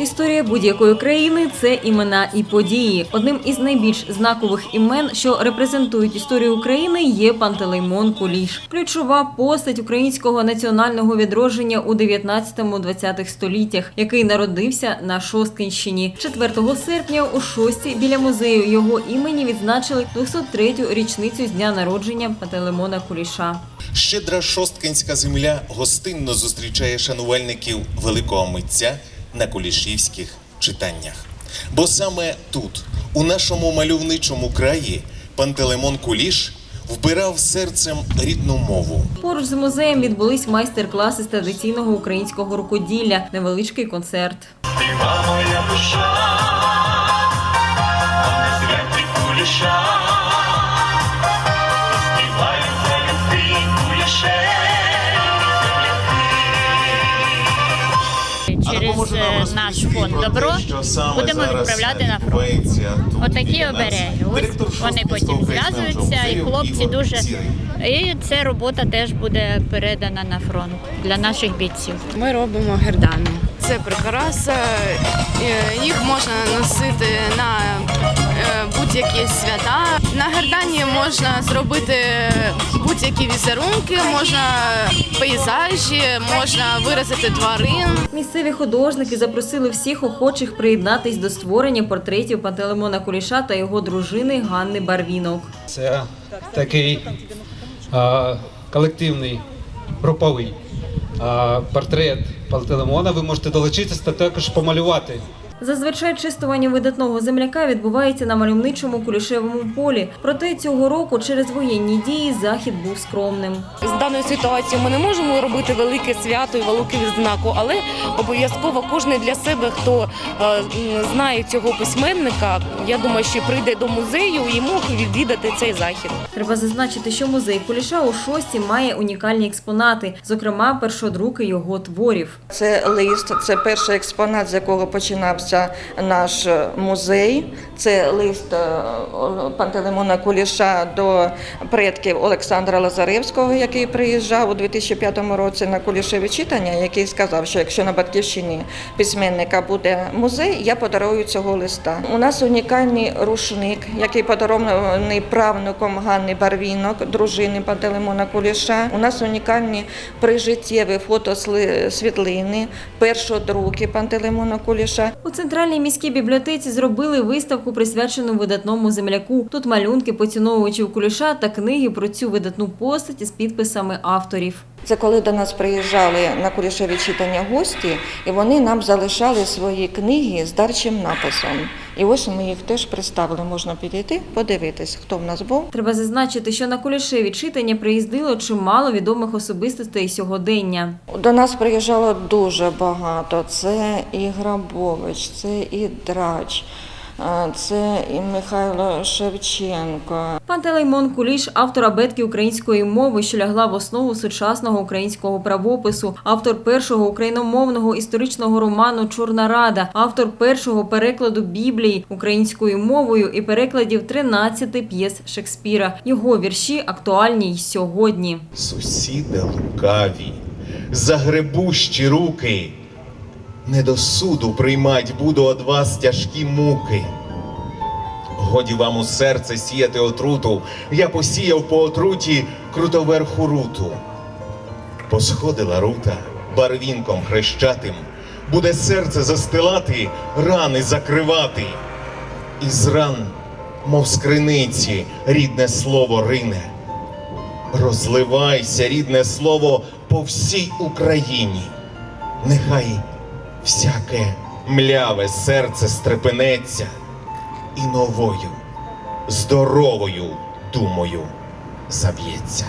Історія будь-якої країни це імена і події. Одним із найбільш знакових імен, що репрезентують історію України, є Пантелеймон Куліш, ключова постать українського національного відродження у 19-20 століттях, який народився на Шосткинщині. 4 серпня у Шості біля музею його імені відзначили 203-ю річницю з дня народження Пантелеймона Куліша. Щедра шосткинська земля гостинно зустрічає шанувальників великого митця на кулішівських читаннях. Бо саме тут, у нашому мальовничому краї, Пантелеймон Куліш вбирав серцем рідну мову. Поруч з музеєм відбулись майстер-класи з традиційного українського рукоділля, невеличкий концерт. Співа моя душа, а не куліша. Через е, наш фонд добро будемо відправляти на фронт. Отакі обереги. Ось вони потім зв'язуються, і хлопці дуже і ця робота теж буде передана на фронт для наших бійців. Ми робимо гердани. Це прикраса, е, їх можна носити на е, будь-які свята. На гердані можна зробити будь-які візерунки, можна пейзажі, можна виразити тварин. Місцеві художники запросили всіх охочих приєднатись до створення портретів Пантелеймона Куліша та його дружини Ганни Барвінок. Це такий а, колективний груповий а, портрет Пантелеймона. Ви можете долучитися та також помалювати. Зазвичай чистування видатного земляка відбувається на мальовничому кулішевому полі. Проте цього року через воєнні дії захід був скромним. з даної ситуації ми не можемо робити велике свято і велику відзнаку, але обов'язково кожен для себе, хто е, знає цього письменника, я думаю, що прийде до музею і може відвідати цей захід. Треба зазначити, що музей Куліша у шості має унікальні експонати, зокрема першодруки його творів. Це лист, це перший експонат, з якого починався наш е, музей. Це лист е, Пантелеймона Куліша до предків Олександра Лазаревського, який приїжджав у 2005 році на Кулішеві читання, який сказав, що якщо на батьківщині письменника буде музей, я подарую цього листа. У нас унікальний рушник, який подарований правнуком Ганни Барвінок, дружини Пантелеймона Куліша. У нас унікальні прижиттєві фотосвітлини, першодруки Пантелеймона Куліша. Центральній міській бібліотеці зробили виставку, присвячену видатному земляку. Тут малюнки поціновувачів Куліша та книги про цю видатну постать з підписами авторів. Це коли до нас приїжджали на Кулішеві читання гості, і вони нам залишали свої книги з дарчим написом. І ось ми їх теж представили. Можна підійти, подивитись, хто в нас був. Треба зазначити, що на Кулішеві читання приїздило чимало відомих особистостей сьогодення. До нас приїжджало дуже багато. Це і Грабович, це і Драч, це і Михайло Шевченко. Пантелеймон Куліш – автор абетки української мови, що лягла в основу сучасного українського правопису, автор першого україномовного історичного роману Чорна Рада, автор першого перекладу Біблії українською мовою і перекладів 13 п'єс Шекспіра. Його вірші актуальні й сьогодні. Сусіди лукаві, загребущі руки, не до суду приймать буду од вас тяжкі муки. Годі вам у серце сіяти отруту, я посіяв по отруті крутоверху руту. Посходила рута барвінком хрещатим, буде серце застилати, рани закривати. Із ран, мов з криниці, рідне слово рине. Розливайся, рідне слово, по всій Україні. Нехай всяке мляве серце стрепенеться і новою, здоровою думою заб'ється.